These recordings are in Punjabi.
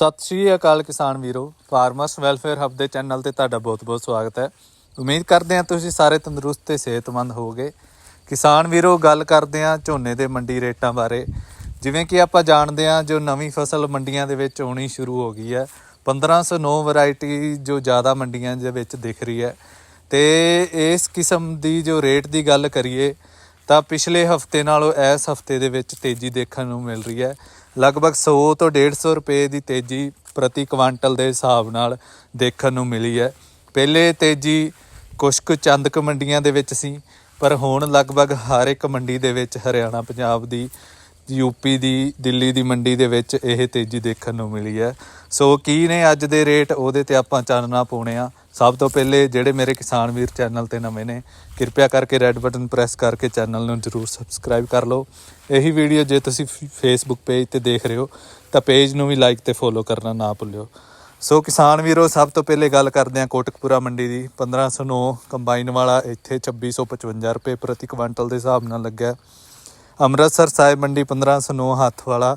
ਸਤਿ ਸ਼੍ਰੀ ਅਕਾਲ ਕਿਸਾਨ ਵੀਰੋ ਫਾਰਮਰਸ ਵੈਲਫੇਅਰ ਹੱਬ ਦੇ ਚੈਨਲ ਤੇ ਤੁਹਾਡਾ ਬਹੁਤ-ਬਹੁਤ ਸਵਾਗਤ ਹੈ। ਉਮੀਦ ਕਰਦੇ ਹਾਂ ਤੁਸੀਂ ਸਾਰੇ ਤੰਦਰੁਸਤ ਤੇ ਸਿਹਤਮੰਦ ਹੋਵੋਗੇ। ਕਿਸਾਨ ਵੀਰੋ, ਗੱਲ ਕਰਦੇ ਹਾਂ ਝੋਨੇ ਦੇ ਮੰਡੀ ਰੇਟਾਂ ਬਾਰੇ। ਜਿਵੇਂ ਕਿ ਆਪਾਂ ਜਾਣਦੇ ਹਾਂ, ਜੋ ਨਵੀਂ ਫਸਲ ਮੰਡੀਆਂ ਦੇ ਵਿੱਚ ਆਉਣੀ ਸ਼ੁਰੂ ਹੋ ਗਈ ਹੈ। 1509 ਵੈਰਾਈਟੀ ਜੋ ਜ਼ਿਆਦਾ ਮੰਡੀਆਂ ਦੇ ਵਿੱਚ ਦਿਖ ਰਹੀ ਹੈ। ਤੇ ਇਸ ਕਿਸਮ ਦੀ ਜੋ ਰੇਟ ਦੀ ਗੱਲ ਕਰੀਏ, ਤਾਂ ਪਿਛਲੇ ਹਫ਼ਤੇ ਨਾਲੋਂ ਇਸ ਹਫ਼ਤੇ ਦੇ ਵਿੱਚ ਤੇਜ਼ੀ ਦੇਖਣ ਨੂੰ ਮਿਲ ਰਹੀ ਹੈ। ਲਗਭਗ 100 ਤੋਂ 150 ਰੁਪਏ ਦੀ ਤੇਜ਼ੀ ਪ੍ਰਤੀ ਕੁਆਂਟਲ ਦੇ ਹਿਸਾਬ ਨਾਲ ਦੇਖਣ ਨੂੰ ਮਿਲੀ ਹੈ। ਪਹਿਲੇ ਤੇਜ਼ੀ ਕੁਛ ਕੁ ਚੰਦ ਕੁ ਮੰਡੀਆਂ ਦੇ ਵਿੱਚ ਸੀ, ਪਰ ਹੁਣ ਲਗਭਗ ਹਰ ਇੱਕ ਮੰਡੀ ਦੇ ਵਿੱਚ, ਹਰਿਆਣਾ, ਪੰਜਾਬ ਦੀ ਯੂਪੀ ਦੀ, ਦਿੱਲੀ ਦੀ ਮੰਡੀ ਦੇ ਵਿੱਚ ਇਹ ਤੇਜ਼ੀ ਦੇਖਣ ਨੂੰ ਮਿਲੀ ਹੈ। ਸੋ ਕੀ ਨੇ ਅੱਜ ਦੇ ਰੇਟ, ਉਹਦੇ ਤੇ ਆਪਾਂ ਚਾਨਣਾ ਪਾਉਣੇ ਆ। ਸਭ ਤੋਂ ਪਹਿਲੇ ਜਿਹੜੇ ਮੇਰੇ ਕਿਸਾਨ ਵੀਰ ਚੈਨਲ ਤੇ ਨਵੇਂ ਨੇ ਕਿਰਪਿਆ ਕਰਕੇ ਰੈੱਡ ਬਟਨ ਪ੍ਰੈਸ ਕਰਕੇ ਚੈਨਲ ਨੂੰ ਜਰੂਰ ਸਬਸਕ੍ਰਾਈਬ ਕਰ ਲਓ। ਇਹੀ ਵੀਡੀਓ ਜੇ ਤੁਸੀਂ ਫੇਸਬੁੱਕ ਪੇਜ ਤੇ ਦੇਖ ਰਹੇ ਹੋ, ਤਾਂ ਪੇਜ ਨੂੰ ਵੀ ਲਾਈਕ ਤੇ ਫੋਲੋ ਕਰਨਾ ਨਾ ਭੁੱਲਿਓ। ਸੋ ਕਿਸਾਨ ਵੀਰੋ, ਸਭ ਤੋਂ ਪਹਿਲੇ ਗੱਲ ਕਰਦੇ ਹਾਂ ਕੋਟਕਪੂਰਾ ਮੰਡੀ ਦੀ। 1509 ਕੰਬਾਈਨ ਵਾਲਾ ਇੱਥੇ 2655 ਰੁਪਏ ਪ੍ਰਤੀ ਕੁਇੰਟਲ ਦੇ ਹਿਸਾਬ ਨਾਲ ਲੱਗਿਆ। ਅੰਮ੍ਰਿਤਸਰ ਸਾਹਿਬ ਮੰਡੀ 1509 ਹੱਥ ਵਾਲਾ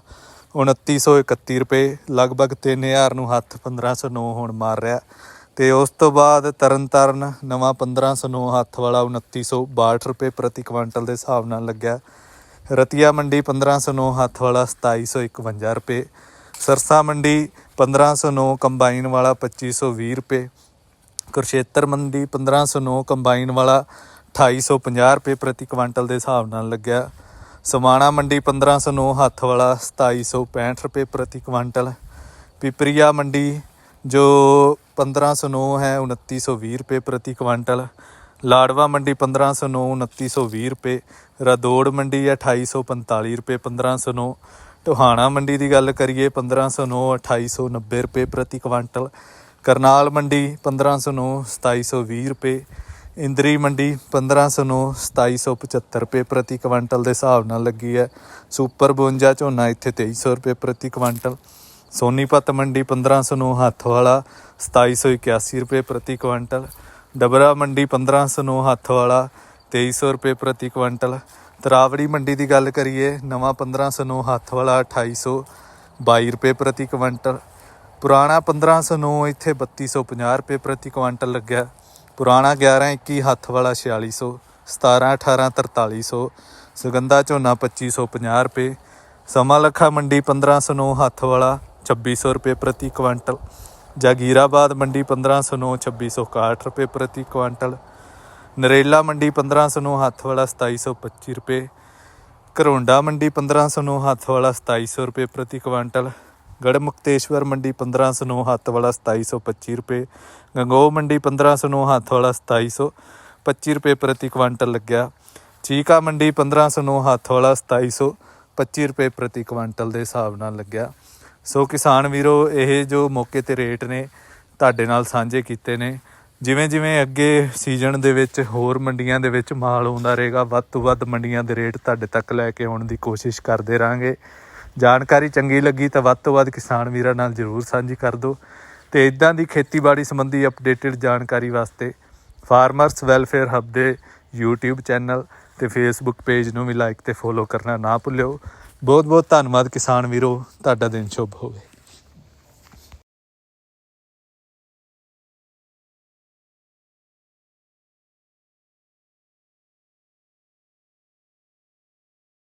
2931 ਰੁਪਏ, ਲਗਭਗ 3000 ਨੂੰ ਹੱਥ 1509 ਹੁਣ ਮਾਰ ਰਿਹਾ। ਤੇ ਉਸ ਤੋਂ ਬਾਅਦ ਤਰਨਤਾਰਨ ਨਵਾਂ 1509 ਹੱਥ ਵਾਲਾ 2962 ਰੁਪਏ ਪ੍ਰਤੀ ਕੁਇੰਟਲ ਦੇ ਹਿਸਾਬ ਨਾਲ ਲੱਗਿਆ। ਰਤੀਆ ਮੰਡੀ 1509 ਹੱਥ ਵਾਲਾ 2751 ਰੁਪਏ। ਸਰਸਾ ਮੰਡੀ 1509 ਕੰਬਾਈਨ ਵਾਲਾ 2520 ਰੁਪਏ। ਕੁਰਸ਼ੇਤਰ ਮੰਡੀ 1509 ਕੰਬਾਈਨ ਵਾਲਾ 2850 ਰੁਪਏ ਪ੍ਰਤੀ ਕੁਇੰਟਲ ਦੇ ਹਿਸਾਬ ਨਾਲ ਲੱਗਿਆ। ਸਮਾਣਾ ਮੰਡੀ 1509 ਹੱਥ ਵਾਲਾ 2765 ਰੁਪਏ ਪ੍ਰਤੀ ਕੁਇੰਟਲ ਪਿਪਰੀਆ ਮੰਡੀ ਜੋ 1509 ਹੈ 2920 ਰੁਪਏ ਪ੍ਰਤੀ ਕੁਇੰਟਲ ਲਾੜਵਾ ਮੰਡੀ 1509 2920 ਰੁਪਏ। ਰਦੋੜ ਮੰਡੀ ਹੈ 2845 ਰੁਪਏ 1509 ਟੋਹਾਣਾ ਮੰਡੀ ਦੀ ਗੱਲ ਕਰੀਏ 1509 2890 ਰੁਪਏ ਪ੍ਰਤੀ ਕੁਇੰਟਲ ਕਰਨਾਲ ਮੰਡੀ 1509 2720 ਰੁਪਏ। ਇੰਦਰੀ ਮੰਡੀ 1509 2775 ਰੁਪਏ ਪ੍ਰਤੀ ਕੁਇੰਟਲ ਦੇ ਹਿਸਾਬ ਨਾਲ ਲੱਗੀ ਹੈ। ਸੁਪਰ 52 ਝੋਨਾ ਇੱਥੇ 2300 ਰੁਪਏ ਪ੍ਰਤੀ ਕੁਇੰਟਲ ਸੋਨੀਪਤ ਮੰਡੀ 1509 ਹੱਥ ਵਾਲਾ 2781 ਰੁਪਏ ਪ੍ਰਤੀ ਕੁਇੰਟਲ, ਡਬਰਾ ਮੰਡੀ 1509 ਹੱਥ ਵਾਲਾ 2300 ਰੁਪਏ ਪ੍ਰਤੀ ਕੁਇੰਟਲ। ਤਰਾਵੜੀ ਮੰਡੀ ਦੀ ਗੱਲ ਕਰੀਏ, ਨਵਾਂ 1509 ਹੱਥ ਵਾਲਾ 2822 ਰੁਪਏ ਪ੍ਰਤੀ ਕੁਇੰਟਲ। ਪੁਰਾਣਾ 1509 ਇੱਥੇ 3250 ਰੁਪਏ ਪ੍ਰਤੀ ਕੁਇੰਟਲ ਲੱਗਿਆ। ਪੁਰਾਣਾ 1121 ਹੱਥ ਵਾਲਾ 4600 17 18 4300 ਸੁਗੰਧਾ ਝੋਨਾ 2550 ਰੁਪਏ। ਸਮਾਂ ਲੱਖਾ ਮੰਡੀ 1509 ਹੱਥ ਵਾਲਾ 2600 ਰੁਪਏ ਪ੍ਰਤੀ ਕੁਇੰਟਲ ਜਾਗੀਰਾਬਾਦ ਮੰਡੀ 1509 2661 ਰੁਪਏ ਪ੍ਰਤੀ ਕੁਇੰਟਲ, ਨਰੇਲਾ ਮੰਡੀ 1509 ਹੱਥ ਵਾਲਾ 2725 ਰੁਪਏ ਕਰੋਂਡਾ ਮੰਡੀ 1509 ਹੱਥ ਵਾਲਾ 2700 ਰੁਪਏ ਪ੍ਰਤੀ ਕੁਇੰਟਲ ਗੜ ਮੁਕਤੇਸ਼ਵਰ ਮੰਡੀ 1509 ਹੱਥ ਵਾਲਾ 2725 ਰੁਪਏ ਗੰਗੋ ਮੰਡੀ 1509 ਹੱਥ ਵਾਲਾ 2725 ਰੁਪਏ ਪ੍ਰਤੀ ਕੁਇੰਟਲ ਲੱਗਿਆ, ਚੀਕਾ ਮੰਡੀ 1509 ਹੱਥ ਵਾਲਾ 2725 ਰੁਪਏ ਪ੍ਰਤੀ ਕੁਇੰਟਲ ਦੇ ਹਿਸਾਬ ਨਾਲ ਲੱਗਿਆ। ਸੋ ਕਿਸਾਨ ਵੀਰੋ, ਇਹ ਜੋ ਮੌਕੇ ਤੇ ਰੇਟ ਨੇ, ਤੁਹਾਡੇ ਨਾਲ ਸਾਂਝੇ ਕੀਤੇ ਨੇ। ਜਿਵੇਂ ਜਿਵੇਂ ਅੱਗੇ ਸੀਜ਼ਨ ਦੇ ਵਿੱਚ ਹੋਰ ਮੰਡੀਆਂ ਦੇ ਵਿੱਚ ਮਾਲ ਆਉਂਦਾ ਰਹੇਗਾ, ਵੱਧ ਤੋਂ ਵੱਧ ਮੰਡੀਆਂ ਦੇ ਰੇਟ ਤੁਹਾਡੇ ਤੱਕ ਲੈ ਕੇ ਆਉਣ ਦੀ ਕੋਸ਼ਿਸ਼ ਕਰਦੇ ਰਾਂਗੇ। ਜਾਣਕਾਰੀ ਚੰਗੀ ਲੱਗੀ ਤਾਂ ਵੱਧ ਤੋਂ ਵੱਧ ਕਿਸਾਨ ਵੀਰਾਂ ਨਾਲ ਜਰੂਰ ਸਾਂਝੀ ਕਰ ਦਿਓ। ਤੇ ਇਦਾਂ ਦੀ ਖੇਤੀਬਾੜੀ ਸੰਬੰਧੀ ਅਪਡੇਟਡ ਜਾਣਕਾਰੀ ਵਾਸਤੇ ਫਾਰਮਰਸ ਵੈਲਫੇਅਰ ਹੱਬ ਦੇ YouTube ਚੈਨਲ ਤੇ Facebook ਪੇਜ ਨੂੰ ਵੀ ਲਾਈਕ ਤੇ ਫੋਲੋ ਕਰਨਾ ਨਾ ਭੁੱਲਿਓ। ਬਹੁਤ ਬਹੁਤ ਧੰਨਵਾਦ ਕਿਸਾਨ ਵੀਰੋ। ਤੁਹਾਡਾ ਦਿਨ ਸ਼ੁਭ ਹੋਵੇ।